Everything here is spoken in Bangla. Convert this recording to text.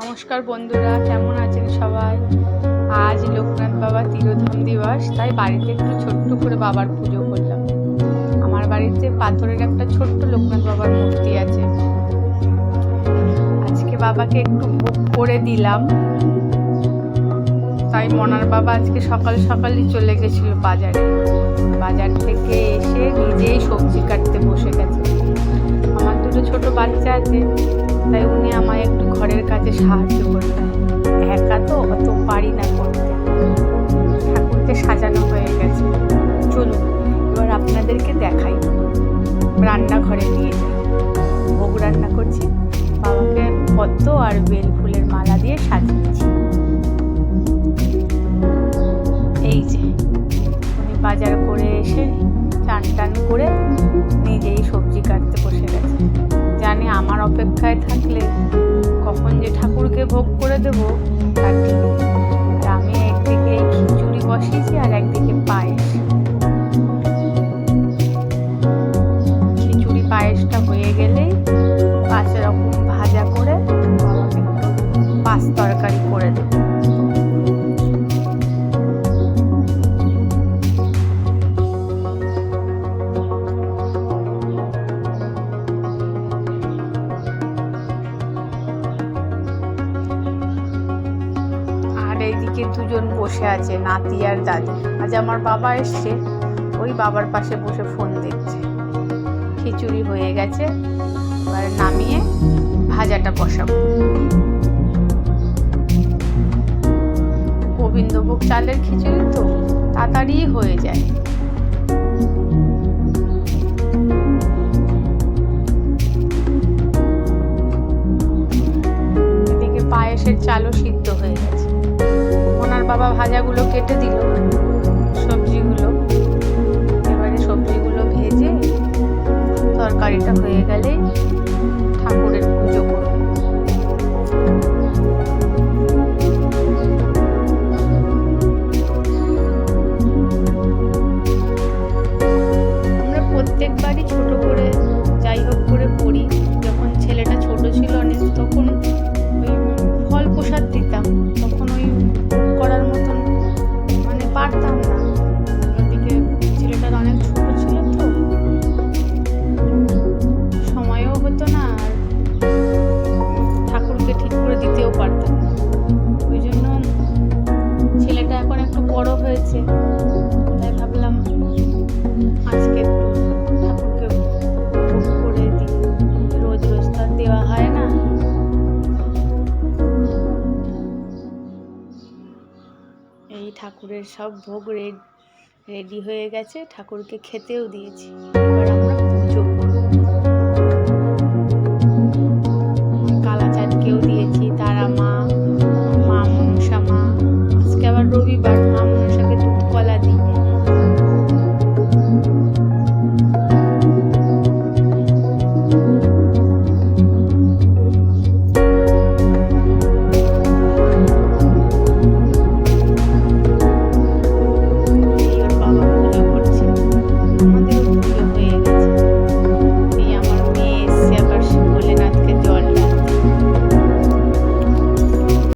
নমস্কার বন্ধুরা, কেমন আছেন সবাই? আজ লোকনাথ বাবা তিরোধাম দিবস, তাই বাড়িতে একটু ছোট্ট করে বাবার পুজো করলাম। আমার বাড়িতে পাথরের একটা ছোট্ট লোকনাথ বাবার মূর্তি আছে। আজকে বাবাকে একটু ভোগ করে দিলাম। তাই মনার বাবা আজকে সকাল সকালই চলে গেছিল বাজারে। বাজার থেকে এসে নিজেই সবজি কাটতে বসে গেছে। দুটো ছোট বাচ্চা আছে, তাই উনি আমায় একটু ঘরের কাজে সাহায্য করলেন একা তো অত পারি না করতে। ঠাকুরকে সাজানো হয়ে গেছে। চলুন, এবার আপনাদেরকে দেখাই। রান্নাঘরে নিয়ে যাই। ভোগ রান্না করছি, বাবাকে পদ্ম আর বেল ফুলের মালা দিয়ে সাজিয়েছি। এই যে বাজার করে এসে চান টান করে নিজেই সবজি কাটতে বসে পায়েসটা হয়ে গেলেই পাঁচ রকম ভাজা করে পাঁচ তরকারি করে দেবো। এইদিকে দুজন বসে আছে, নাতি আর দাদি। আজ আমার বাবা এসছে, ওই বাবার পাশে বসে ফোন দেখছে। খিচুড়ি হয়ে গেছে। এবার নামিয়ে ভাজাটা বসাবো। গোবিন্দভোগ চালের খিচুড়ি তো তাড়াতাড়ি হয়ে যায়। এদিকে পায়েসের চালও সিদ্ধ হয়ে গেছে। ওনার বাবা ভাজাগুলো কেটে দিল। আছে। তাই ভাবলাম আজকে ঠাকুরকে করে দিই। রোজ দেওয়া হয় না। এই ঠাকুরের সব ভোগ রেডি হয়ে গেছে। ঠাকুরকে খেতেও দিয়েছি। এবার কালাচাঁদকেও দিয়েছি তারা মা মা মনসা মা আজকে আবার রবিবার।